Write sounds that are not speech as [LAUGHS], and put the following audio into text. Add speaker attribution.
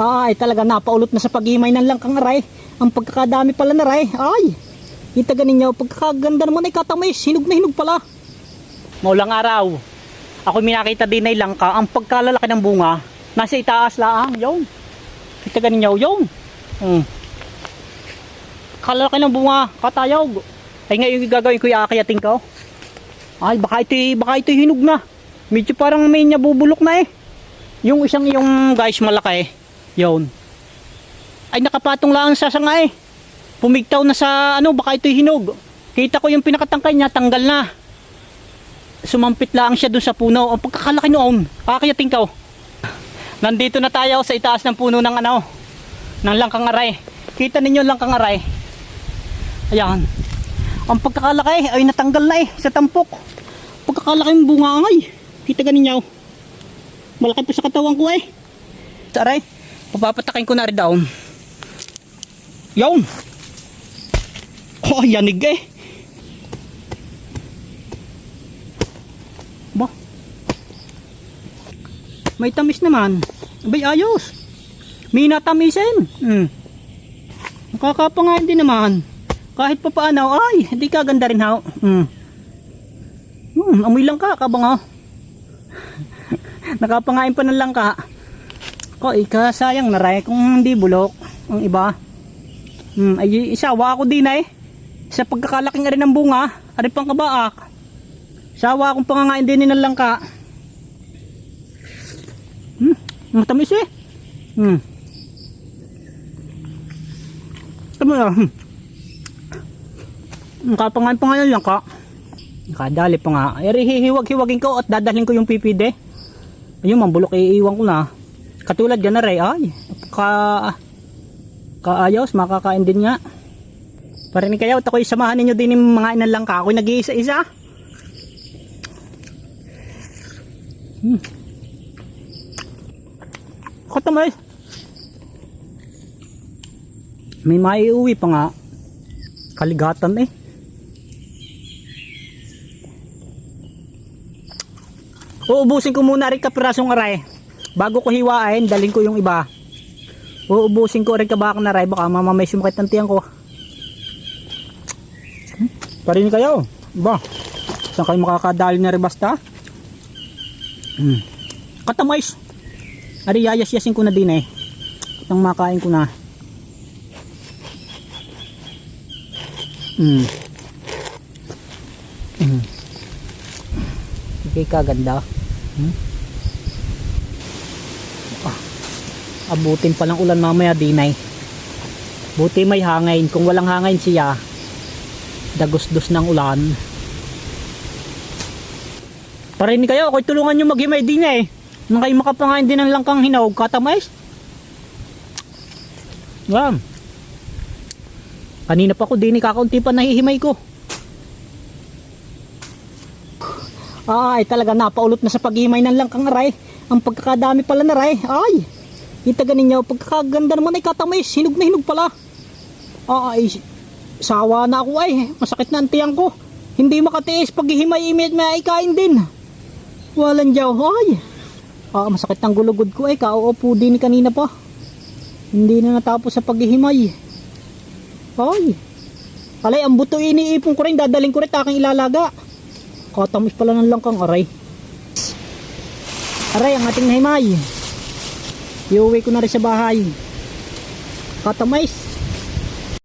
Speaker 1: Ay, talaga napaulot na sa paghimay ng langkang aray. Ang pagkakadami pala na ray. Ay, kita ganin niyo, pagkakaganda naman ay katamay, hinog na hinog pala. Maulang araw, ako may nakita din ay langka, ang pagkalalaki ng bunga, nasa itaas laang, yun. Kita ganin niyo, yun. Hmm. Kalalaki ng bunga, katayog. Ay ngayon yung gagawin ko yung akayatin ko. Ay, baka ito, baka ito hinog na. Medyo parang may niya bubulok na eh. Yung isang yung guys malaki. Yun. Ay nakapatong lang sa sanga eh. Pumigtaw na sa ano, baka ito hinog. Kita ko yung pinakatangkay niya, tanggal na. Sumampit lang siya dun sa puno. Ang pagkakalaki noon, akayatin ko. Nandito na tayo sa itaas ng puno ng ano, ng langkang aray. Kita ninyo langkang aray. Ayan. Ang pagkakalaki ay natanggal na eh sa tampok. Pagkakalaki ng bunga ay. Kita ganin niyo. Malaki pa sa katawan ko eh. Taray. Papapatakin ko na rin down. Yun. Oh, yanig eh. Ba. May tamis naman. Abay, ayos. May natamisin. Hmm. Nakakapangain din naman. Kahit pa paano, ay, hindi ka ganda rin ha. Hmm. Hmm, amoy lang ka, kabang ha. [LAUGHS] Nakapangain pa ng langka. Ko, ika sayang na rin kung hindi bulok ang iba. Hmm, ay isawa ako din ay. Sa pagkakalaking rin ng bunga, ari pang kabaak. Sawa akong pangangain din ng langka. Hmm, matamis eh. Hmm. Tama na. Hmm. Nakapangain pa nga ng langka. Nakadali pa nga. Eh, hihiwag-hiwagin ko at dadalhin ko yung pipide. Ayun, mambulok iiwan ko na. Katulad yan na rin, ay. Ka, kaayos, makakain din nga. Parinig kayo, at ako'y samahan ninyo din yung mga inan lang ka. Ako'y nag-iisa-isa. Hmm. Katamay. May maiuwi pa nga. Kaligatan eh. Uubusin ko muna rin kapirasong aray. Bago ko hiwain, dalhin ko yung iba. Uubusin ko rin kabak na aray. Baka mamamay sumakit ang tiyan ko. Hmm? Parin kayo. Ba? Saan kayo makakadali na rin basta? Hmm. Katamays. Ari, yayas-yasin ko na din eh. Itang makain ko na. Hmm. Hmm. Sige kaganda. Hmm? Ah, abutin pa ng ulan mamaya dinay. Buti may hangin. Kung walang hangin siya, dagos-dos ng ulan. Parin kayo, ako'y tulungan nyo maghimay din eh. Nang kayo makapangain din ng langkang hinog, katamais. Yan. Kanina pa ko din, kakaunti pa nahihimay ko. Ay, talaga napaulot na sa paghimay ng langkang aray. Ang pagkakadami pala na ray. Ay, kita ganin niyo, pagkakaganda naman ay katamay, hinog na hinog pala. Ay, sawa na ako ay, masakit na ang tiyang ko. Hindi makatiis paghihimay imit may kain din. Walang jaw, ay. Ah, masakit ang gulugod ko ay, kauupo din kanina pa. Hindi na natapos sa paghihimay. Ay. Alay, ang buto iniipon ko rin, dadaling ko rin aking ilalaga. Katamis pala ng langkang aray. Aray, ang ating nahimay. Iuwi ko na rin sa bahay. Katamis.